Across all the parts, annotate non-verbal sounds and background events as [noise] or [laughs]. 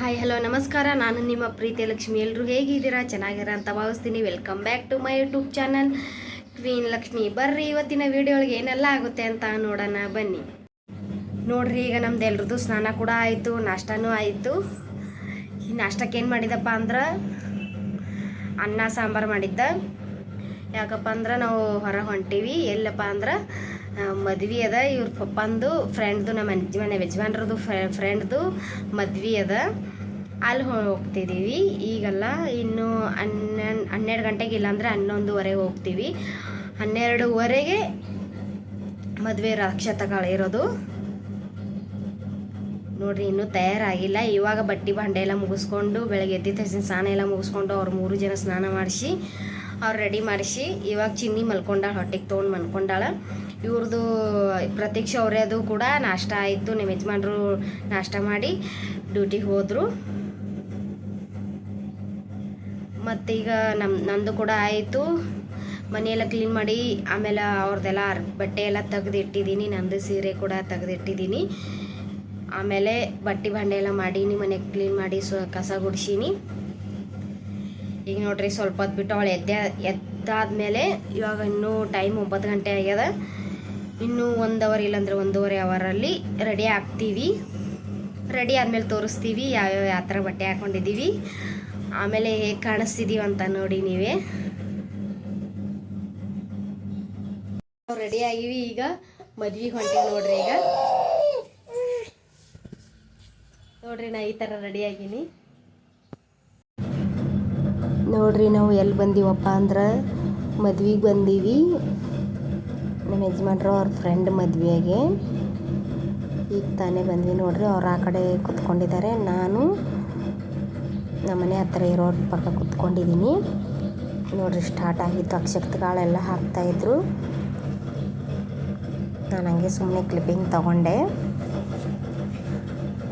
Hi hello ನಮಸ್ಕಾರ. ನಾನು ನಿಮ್ಮ ಪ್ರೀತಿ ಲಕ್ಷ್ಮಿ. ಎಲ್ಲರೂ ಹೇಗಿದ್ದೀರಾ? ಚೆನ್ನಾಗಿರ ಅಂತ ಭಾವಿಸ್ತೀನಿ. Welcome back to my YouTube channel queen Lakshmi ಬರ್ರಿ ಇವತ್ತಿನ ವಿಡಿಯೋ ಒಳಗೆ ಏನೆಲ್ಲ ಆಗುತ್ತೆ ಅಂತ ನೋಡೋಣ. ಬನ್ನಿ. ನೋಡ್ರಿ, ಈಗ ನಮ್ದು ಎಲ್ರದ್ದು ಸ್ನಾನ ಕೂಡ ಆಯಿತು, ನಾಷ್ಟನೂ ಆಯಿತು. ಈ ನಾಷ್ಟಕ್ಕೆ ಏನು ಮಾಡಿದಪ್ಪ ಅಂದ್ರೆ, ಅನ್ನ, ಸಾಂಬಾರು ಮಾಡಿದ್ದ. ಯಾಕಪ್ಪ ಅಂದ್ರೆ ನಾವು ಹೊರ ಹೊಂಟೀವಿ. ಎಲ್ಲಪ್ಪ ಅಂದ್ರೆ ಮದ್ವೆ ಅದ, ಇವ್ರ ಪಪ್ಪಂದು ಫ್ರೆಂಡ್ದು ನಮ್ಮ ಮನೆ ಯಜಮಾನ್ರದ್ದು ಫ್ರೆಂಡ್ದು ಮದ್ವೆ ಅದ. ಅಲ್ಲಿ ಹೋಗ್ತಿದ್ದೀವಿ ಈಗಲ್ಲ ಇನ್ನು ಹನ್ನೆರಡು ಹನ್ನೆರಡು ಗಂಟೆಗೆ ಇಲ್ಲಾಂದ್ರೆ ಹನ್ನೊಂದುವರೆಗೆ ಹೋಗ್ತೀವಿ. ಹನ್ನೆರಡುವರೆಗೆ ಮದುವೆ ಇರೋದು. ನೋಡ್ರಿ, ಇನ್ನೂ ತಯಾರಾಗಿಲ್ಲ. ಇವಾಗ ಬಟ್ಟೆ ಬಂಡೆ ಎಲ್ಲ ಮುಗಿಸ್ಕೊಂಡು, ಬೆಳಗ್ಗೆ ಎದ್ದ ತಕ್ಷಣ ಸ್ನಾನ ಎಲ್ಲ ಮುಗಿಸ್ಕೊಂಡು ಅವ್ರು ಮೂರು ಜನ ಸ್ನಾನ ಮಾಡಿಸಿ, ಅವ್ರು ರೆಡಿ ಮಾಡಿಸಿ, ಇವಾಗ ಚಿನ್ನಿ ಮಲ್ಕೊಂಡಾಳ, ಹೊಟ್ಟೆಗೆ ತೊಗೊಂಡು ಮಲ್ಕೊಂಡಾಳ. ಇವ್ರದ್ದು ಪ್ರತೀಕ್ಷೆ ಅವರದು ಕೂಡ ನಾಷ್ಟ ಆಯಿತು. ನಿಮ್ಮ ಯಜಮಾನ್ರು ನಾಷ್ಟ ಮಾಡಿ ಡ್ಯೂಟಿಗೆ ಹೋದರು. ಮತ್ತೀಗ ನಮ್ಮ ನಂದು ಕೂಡ ಆಯಿತು. ಮನೆಯೆಲ್ಲ ಕ್ಲೀನ್ ಮಾಡಿ, ಆಮೇಲೆ ಅವ್ರದ್ದೆಲ್ಲ ಬಟ್ಟೆ ಎಲ್ಲ ತೆಗೆದಿಟ್ಟಿದ್ದೀನಿ ನಂದು ಸೀರೆ ಕೂಡ ತೆಗೆದಿಟ್ಟಿದ್ದೀನಿ ಆಮೇಲೆ ಬಟ್ಟೆ ಬಂಡೆ ಎಲ್ಲ ಮಾಡೀನಿ ಮನೆ ಕ್ಲೀನ್ ಮಾಡಿ ಸ್ವ ಕಸ ಗುಡಿಸೀನಿ. ಈಗ ನೋಡ್ರಿ ಸ್ವಲ್ಪ ಹೊತ್ತು ಬಿಟ್ಟು ಅವಳು ಎದ್ದೆ, ಎದ್ದಾದ್ಮೇಲೆ ಇವಾಗ ಇನ್ನೂ ಟೈಮ್ ಒಂಬತ್ತು ಗಂಟೆ ಆಗ್ಯದ. ಇನ್ನೂ ಒಂದು ಅವರ್ ಇಲ್ಲಾಂದ್ರೆ ಒಂದೂವರೆ ಅವರಲ್ಲಿ ರೆಡಿ ಆಗ್ತೀವಿ. ರೆಡಿ ಆದಮೇಲೆ ತೋರಿಸ್ತೀವಿ ಯಾವ್ಯಾವ ಯಾವ ಥರ ಬಟ್ಟೆ ಹಾಕ್ಕೊಂಡಿದ್ದೀವಿ ಆಮೇಲೆ ಹೇಗೆ ಕಾಣಿಸ್ತಿದ್ದೀವಿ ಅಂತ ನೋಡಿ ನೀವೇ. ರೆಡಿ ಆಗಿವಿ ಈಗ. ಮದ್ವೆಗೆ ಹೊಂಟೀವಿ ನೋಡ್ರಿ ಈಗ. ನೋಡ್ರಿ ನಾ ಈ ಥರ ರೆಡಿ ಆಗೀನಿ. ನೋಡ್ರಿ ನಾವು ಎಲ್ಲಿ ಬಂದೀವಪ್ಪ ಅಂದ್ರೆ ಮದ್ವೆಗೆ ಬಂದೀವಿ. ನಮ್ಮ ಯಜಮಾನ್ರು ಅವ್ರ ಫ್ರೆಂಡ್ ಮದುವೆಗೆ. ಈಗ ತಾನೇ ಬಂದ್ವಿ ನೋಡ್ರಿ, ಅವ್ರು ಆ ಕಡೆ ಕುತ್ಕೊಂಡಿದ್ದಾರೆ. ನಾನು ನಮ್ಮನೆ ಹತ್ರ ಇರೋ ಪಕ್ಕ ಕುತ್ಕೊಂಡಿದ್ದೀನಿ. ನೋಡ್ರಿ ಸ್ಟಾರ್ಟ್ ಆಗಿತ್ತು. ಅಕ್ಷಕ್ತಿಗಳೆಲ್ಲ ಹಾಕ್ತಾಯಿದ್ರು ನಾನು ಹಂಗೆ ಸುಮ್ಮನೆ ಕ್ಲಿಪ್ಪಿಂಗ್ ತಗೊಂಡೆ.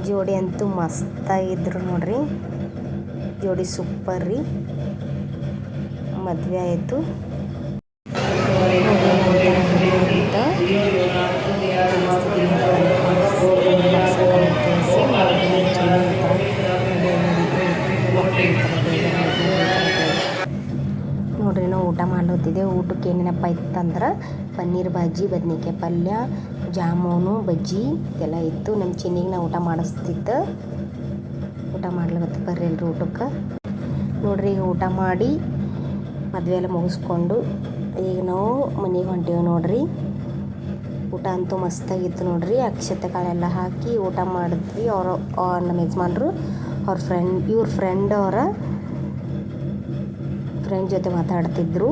ಜೋಡಿ ಅಂತೂ ಮಸ್ತಾಗಿದ್ರು ನೋಡ್ರಿ. ಜೋಡಿ ಸೂಪರ್ ರೀ. ಮದುವೆ ಆಯಿತು. ಊಟ ಮಾಡ್ಲತ್ತಿದ್ದೆ ಊಟಕ್ಕೆ ಏನೇನಪ್ಪ ಇತ್ತಂದ್ರೆ ಪನ್ನೀರ್ ಬಾಜಿ ಬದ್ನಿಕಾಯಿ ಪಲ್ಯ, ಜಾಮೂನು, ಬಜ್ಜಿ ಇದೆಲ್ಲ ಇತ್ತು. ನಮ್ಮ ಚಿನ್ನಿಗೆ ನಾ ಊಟ ಮಾಡಿಸ್ತಿದ್ದ. ಊಟ ಮಾಡ್ಲಿಕ್ಕೆ ಬರ್ರಿ ಎಲ್ಲರೂ ಊಟಕ್ಕೆ. ನೋಡ್ರಿ ಈಗ ಊಟ ಮಾಡಿ ಮದುವೆ ಎಲ್ಲ ಮುಗಿಸ್ಕೊಂಡು ಈಗ ನಾವು ಮನೆಗೆ ಹೊಂಟೀವಿ ನೋಡ್ರಿ. ಊಟ ಅಂತೂ ಮಸ್ತಾಗಿತ್ತು ನೋಡ್ರಿ. ಅಕ್ಷತೆ ಕಾಳೆಲ್ಲ ಹಾಕಿ ಊಟ ಮಾಡಿದ್ವಿ. ಅವರು ನಮ್ಮ ಯಜಮಾನ್ರು, ಅವ್ರ ಫ್ರೆಂಡ್ ಇವ್ರ ಫ್ರೆಂಡ್ ಅವರ ಫ್ರೆಂಡ್ ಜೊತೆ ಮಾತಾಡ್ತಿದ್ರು.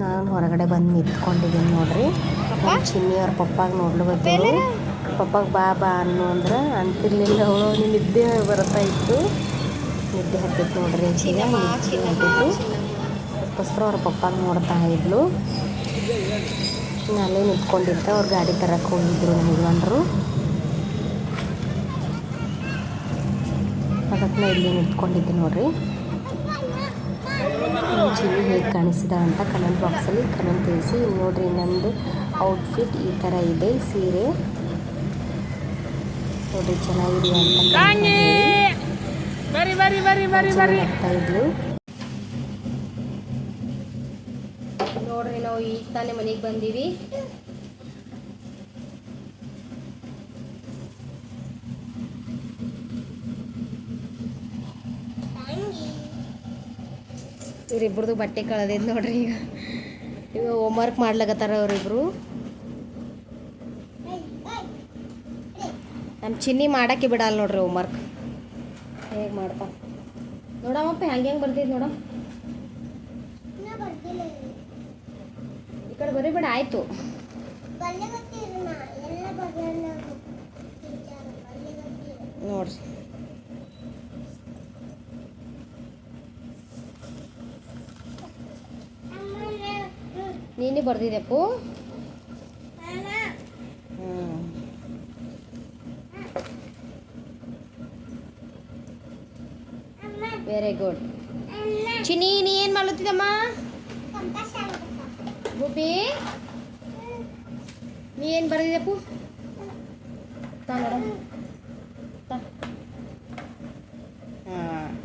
ನಾನು ಹೊರಗಡೆ ಬಂದು ನಿಂತ್ಕೊಂಡಿದ್ದೀನಿ ನೋಡ್ರಿ. ನಮ್ಮ ಚಿನ್ನಿ ಅವ್ರ ಪಪ್ಪಾಗ ನೋಡ್ಲಿಕತ್ತರು ಪಪ್ಪಾಗ ಬಾ ಬಾ ಅನ್ನು ಅಂದ್ರೆ ಅಂತಿರ್ಲಿಲ್ಲ ಅವಳು. ನಿದ್ದೆ ಬರ್ತಾ ಇತ್ತು. ನಿದ್ದೆ ಹತ್ತಿತ್ತು ನೋಡ್ರಿ ಚಿನ್ನ ಹತ್ತಿತ್ತು ಅದಕ್ಕೋಸ್ಕರ ಅವ್ರ ಪಪ್ಪಾಗ ನೋಡ್ತಾ ಇದ್ಲು. ನಾನೇ ನಿಂತ್ಕೊಂಡಿದ್ದೆ. ಅವ್ರು ಗಾಡಿ ತರಕ್ಕೆ ಹೋಗಿದ್ರು ಯಜಮಾನ್ರು. ಅದಕ್ಕೆ ನಾ ಇಲ್ಲಿ ನಿಂತ್ಕೊಂಡಿದ್ದೆ ನೋಡ್ರಿ. ಚಿನ್ನಿ ಹೇಗೆ ಕಾಣಿಸಿದ ಅಂತ ಕಮೆಂಟ್ ಬಾಕ್ಸಲ್ಲಿ ಕಮೆಂಟ್ ತಿಳಿಸಿ. ನೋಡಿರಿ ನಂದು ಔಟ್ಫಿಟ್ ಈ ಥರ ಇದೆ. ಸೀರೆ. ನೋಡಿರಿ ಚೆನ್ನಾಗಿದೆ ಅಂತ ಬರಿ ಬರಿ ಬರಿ ಬರಿ ಬರಿ. ಆಗ್ತಾ ಇದ್ಲು. ನೋಡ್ರಿ ನಾವು ಈಗ ತಾನೇ ಮನೆಗೆ ಬಂದೀವಿ. ಇವರಿಬ್ರದ್ದು ಬಟ್ಟೆ ಕಳೆದಿದ್ದು ನೋಡ್ರಿ ಈಗ. ಈಗ ಹೋಮ್ವರ್ಕ್ ಮಾಡ್ಲಕತ್ತಾರ ಅವರಿಬ್ರು. ನಮ್ಮ ಚಿನ್ನಿ ಮಾಡಕ್ಕೆ ಬಿಡಲ್ಲ ನೋಡ್ರಿ ಹೋಮ್ವರ್ಕ್ ಹೇಗೆ ಮಾಡ್ತಾ? ನೋಡಮ್ಮಪ್ಪ ಹೆಂಗೆ ಹೆಂಗೆ ಬರ್ತಿದ್ ನೋಡಮ್? ಈ ಕಡೆ ಬರೀಬೇಡ ಆಯ್ತು. ನೋಡ್ರಿ. ನೀನೇ ಬರ್ದಿದ್ದೆಪ್ಪು ವೆರಿ ಗುಡ್ ಚಿನಿ ನೀ ಏನು ಮಾಡ್ಲತ್ತಿದ್ದಮ್ಮ ಗುಬ್ಬಿ? ನೀ ಏನು ಬರೆದಿದ್ದಪ್ಪು ತಾ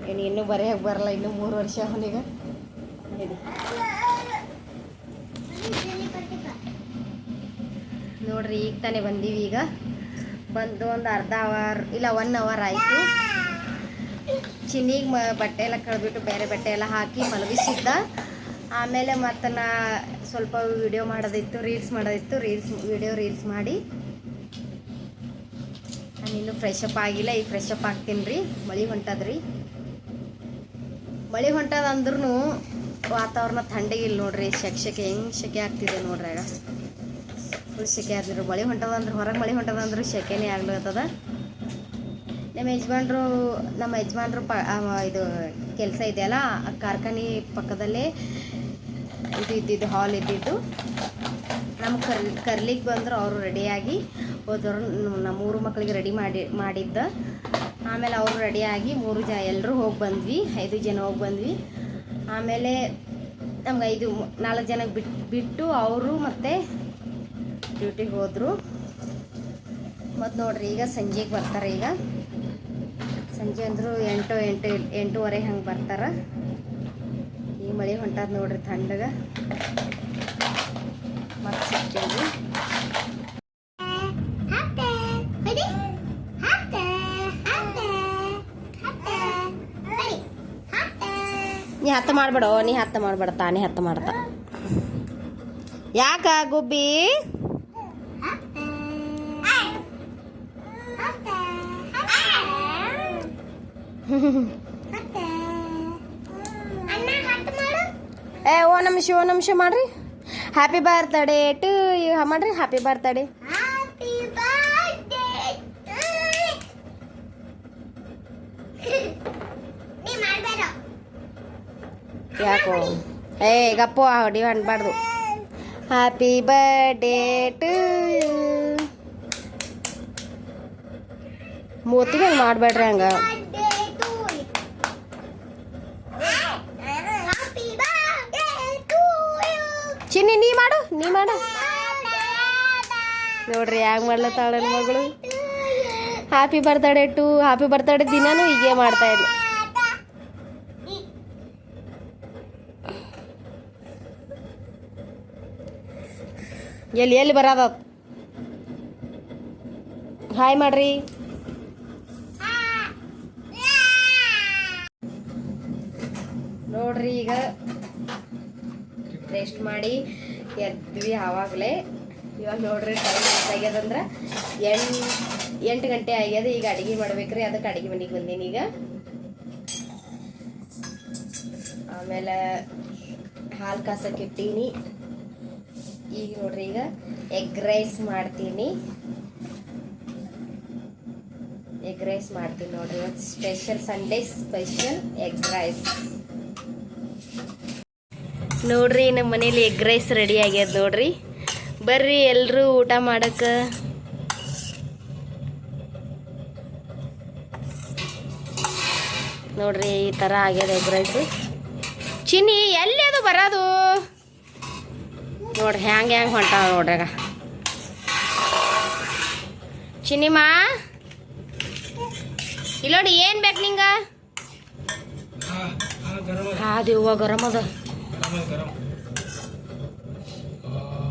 ಇನ್ನು ಇನ್ನೂ ಬರೆಯೋಕೆ ಬರಲ್ಲ, ಇನ್ನೂ ಮೂರು ವರ್ಷ ಅವನಿಗೆ. ನೋಡ್ರಿ, ಈಗ ತಾನೇ ಬಂದೀವಿ ಈಗ. ಬಂದು ಒಂದು ಅರ್ಧ ಅವರ್ ಇಲ್ಲ ಒನ್ ಅವರ್ ಆಯಿತು. ಚಿನ್ನಿಗೆ ಮ, ಬಟ್ಟೆ ಎಲ್ಲ ಕಳೆದ್ಬಿಟ್ಟು ಬೇರೆ ಬಟ್ಟೆ ಎಲ್ಲ ಹಾಕಿ ಮಲಗಿಸಿದ್ದ. ಆಮೇಲೆ ಮತ್ತು ನಾ ಸ್ವಲ್ಪ ವಿಡಿಯೋ ಮಾಡೋದಿತ್ತು ರೀಲ್ಸ್ ಮಾಡೋದಿತ್ತು ರೀಲ್ಸ್ ವಿಡಿಯೋ ರೀಲ್ಸ್ ಮಾಡಿ. ನಾನು ಇನ್ನೂ ಫ್ರೆಶ್ ಅಪ್ ಆಗಿಲ್ಲ, ಈಗ ಫ್ರೆಶ್ ಅಪ್ ಆಗ್ತೀನಿ ರೀ ಮಳೆ ಹೊಂಟದ್ರಿ. ಮಳೆ ಹೊಂಟದಂದ್ರೂ ವಾತಾವರಣ ಥಂಡಿಗಿಲ್ಲ ನೋಡ್ರಿ, ಶೆಕ್ ಶೆಕೆ ಹೆಂಗೆ ಶೆಕೆ ಆಗ್ತಿದೆ ನೋಡ್ರಿ ಆಗ. ಫುಲ್ ಶೆಕೆ ಆದ್ರಿ. ಮಳೆ ಹೊಂಟದ ಅಂದ್ರೆ, ಹೊರಗೆ ಮಳೆ ಹೊಂಟದ ಅಂದ್ರೆ ಶೆಕೆನೇ ಆಗ್ಲತ್ತದ ನಮ್ಮ ಯಜಮಾನ್ರು ನಮ್ಮ ಯಜಮಾನ್ರು ಪ ಇದು ಕೆಲಸ ಇದೆಯಲ್ಲ, ಆ ಕಾರ್ಖಾನೆ ಪಕ್ಕದಲ್ಲೇ ಇದು ಇದ್ದಿದ್ದು, ಹಾಲ್ ಇದ್ದಿದ್ದು. ನಮ್ಮ ಕರ್ ಕರ್ಲಿಕ್ಕೆ ಬಂದರು ಅವರು ರೆಡಿಯಾಗಿ ಹೋದವರು ನಮ್ಮ ಮೂರು ಮಕ್ಕಳಿಗೆ ರೆಡಿ ಮಾಡಿ, ಮಾಡಿದ್ದ. ಆಮೇಲೆ ಅವರು ರೆಡಿಯಾಗಿ ಮೂರು ಜನ ಎಲ್ಲರೂ ಹೋಗಿ ಬಂದ್ವಿ, ಐದು ಜನ ಹೋಗಿ ಬಂದ್ವಿ. ಆಮೇಲೆ ನಮ್ಗೆ ಐದು, ನಾಲ್ಕು ಜನಕ್ಕೆ ಬಿಟ್ಟು ಬಿಟ್ಟು ಅವರು ಮತ್ತೆ ಡ್ಯೂಟಿಗೆ ಹೋದರು. ಮತ್ತು ನೋಡ್ರಿ ಈಗ ಸಂಜೆಗೆ ಬರ್ತಾರೆ ಈಗ. ಸಂಜೆ ಅಂದರು ಎಂಟು ಎಂಟು ಎಂಟೂವರೆ ಹಂಗೆ ಬರ್ತಾರೆ. ಈ ಮಳೆ ಹೊಂಟದ ನೋಡ್ರಿ ಥಂಡಗೆ. ಮತ್ತು ಸಿಗ್ತೇವೆ ನೀ ಹತ್ತ ಮಾಡಬೇಡ ನೀ ಹತ್ತ ಮಾಡಬೇಡ ತಾನೇ ಹತ್ತ ಮಾಡ್ತಾ. ಯಾಕ ಗುಬ್ಬಿ? ಏ ಓ ನಮಿಷ ಓ ನಮಿಷ ಮಾಡ್ರಿ. ಹ್ಯಾಪಿ ಬರ್ತ್ಡೇ ಟು ಮಾಡ್ರಿ. ಹ್ಯಾಪಿ [laughs] ಬರ್ತ್ಡೇ ಯಾಕೋ? ಏ ಗಪ್ಪು ಹೊಡಿ ಅನ್ಬಾರ್ದು. ಹ್ಯಾಪಿ ಬರ್ಡೇ ಟು ಮೂತಿ ಮೇಲೆ ಮಾಡಬೇಡ್ರಿ ಹಂಗ. ಚಿನ್ನಿ, ನೀ ಮಾಡು ನೀ ಮಾಡು. ನೋಡ್ರಿ ಹ್ಯಾಂಗ ಮಾಡ್ಲತ್ತಾಳ ನನ್ನ ಮಗಳು? Happy birthday to happy birthday ದಿನಾನು ಹೀಗೆ ಮಾಡ್ತಾ ಇದ್ಲು. ಎಲ್ಲಿ ಎಲ್ಲಿ ಬರೋದ? ಹಾಯ್ ಮಾಡ್ರಿ. ನೋಡ್ರಿ ಈಗ ರೆಸ್ಟ್ ಮಾಡಿ ಎದ್ವಿ ಆವಾಗಲೇ. ಇವಾಗ ನೋಡ್ರಿ ಟೈಮ್ ಆಗ್ಯದಂದ್ರೆ ಎಂಟು ಎಂಟು ಗಂಟೆ ಆಗ್ಯದ. ಈಗ ಅಡುಗೆ ಮಾಡ್ಬೇಕ್ರಿ. ಅದಕ್ಕೆ ಅಡುಗೆ ಮನೆಗೆ ಬಂದೀನಿ ಈಗ. ಆಮೇಲೆ ಹಾಲು ಕಾಸಕ್ಕೆ ಇಟ್ಟೀನಿ. ಈಗ ನೋಡ್ರಿ ಈಗ ಎಗ್ ರೈಸ್ ಮಾಡ್ತೀನಿ. ಎಗ್ ರೈಸ್ ಮಾಡ್ತೀನಿ ನೋಡ್ರಿ. ಇವತ್ತು special Sunday special egg rice ನೋಡ್ರಿ, ನಮ್ಮ ಮನೇಲಿ ಎಗ್ ರೈಸ್ ರೆಡಿ ಆಗ್ಯದ ನೋಡ್ರಿ. ಬರ್ರಿ ಎಲ್ಲರೂ ಊಟ ಮಾಡಕ್ಕೆ ನೋಡ್ರಿ ಈ ಥರ ಆಗ್ಯದ ಎಗ್ ರೈಸ್ ಚಿನ್ನಿ, ಎಲ್ಲಿ ಅದು ಬರೋದು? ನೋಡ್ರಿ, ಹ್ಯಾಂಗೆ ಹ್ಯಾಂಗೆ ಹೊಂಟಾವ ನೋಡ್ರಿ ಆಗ ಚಿನ್ನಿಮಾ ಇಲ್ಲೋಡಿ, ಏನು ಬೇಕು ನಿಂಗ? ಹಾ ದೇವ್ವ ಗರಂ. ಅದ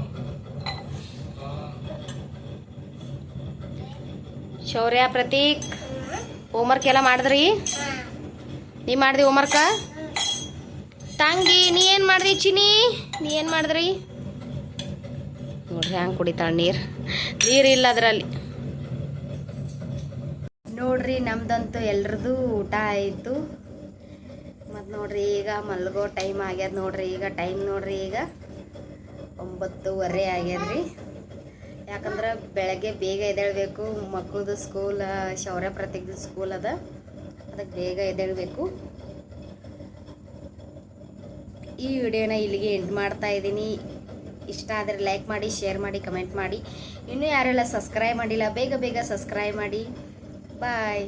ಶೌರ್ಯ ಪ್ರತೀಕ್ ಹೋಮ್ವರ್ಕ್ ಎಲ್ಲ ಮಾಡಿದ್ರಿ? ನೀ ಮಾಡ್ದಿ ಹೋಮ್ವರ್ಕ ತಂಗಿ ನೀ ಏನು ಮಾಡ್ದಿ ಚಿನಿ ನೀ ಏನು ಮಾಡಿದ್ರಿ? ನೋಡ್ರಿ ಹ್ಯಾಂಗೆ ಕುಡಿತಾಳೆ ನೀರು. ನೀರು ಇಲ್ಲ ಅದರಲ್ಲಿ. ನೋಡ್ರಿ ನಮ್ದಂತೂ ಎಲ್ರದ್ದು ಊಟ ಆಯಿತು. ಮತ್ತು ನೋಡ್ರಿ ಈಗ ಮಲ್ಗೋ ಟೈಮ್ ಆಗ್ಯದ ನೋಡ್ರಿ, ಈಗ ಟೈಮ್ ನೋಡ್ರಿ ಈಗ ಒಂಬತ್ತುವರೆ ಆಗ್ಯದ್ರಿ. ಯಾಕಂದ್ರೆ ಬೆಳಗ್ಗೆ ಬೇಗ ಎದ್ದೇಳಬೇಕು ಮಕ್ಕಳದು ಸ್ಕೂಲ್ ಶೌರ್ಯ ಪ್ರತಿಗ್ದು ಸ್ಕೂಲ್ ಅದ. ಅದಕ್ಕೆ ಬೇಗ ಎದ್ದೇಳಬೇಕು. ಈ ವಿಡಿಯೋನ ಇಲ್ಲಿಗೆ ಎಂಡ್ ಮಾಡ್ತಾ ಇದ್ದೀನಿ. ಇಷ್ಟ ಆದರೆ ಲೈಕ್ ಮಾಡಿ ಶೇರ್ ಮಾಡಿ ಕಮೆಂಟ್ ಮಾಡಿ. ಇನ್ನೂ ಯಾರೆಲ್ಲ ಸಬ್ಸ್ಕ್ರೈಬ್ ಮಾಡಿಲ್ಲ, ಬೇಗ ಬೇಗ ಸಬ್ಸ್ಕ್ರೈಬ್ ಮಾಡಿ. ಬಾಯ್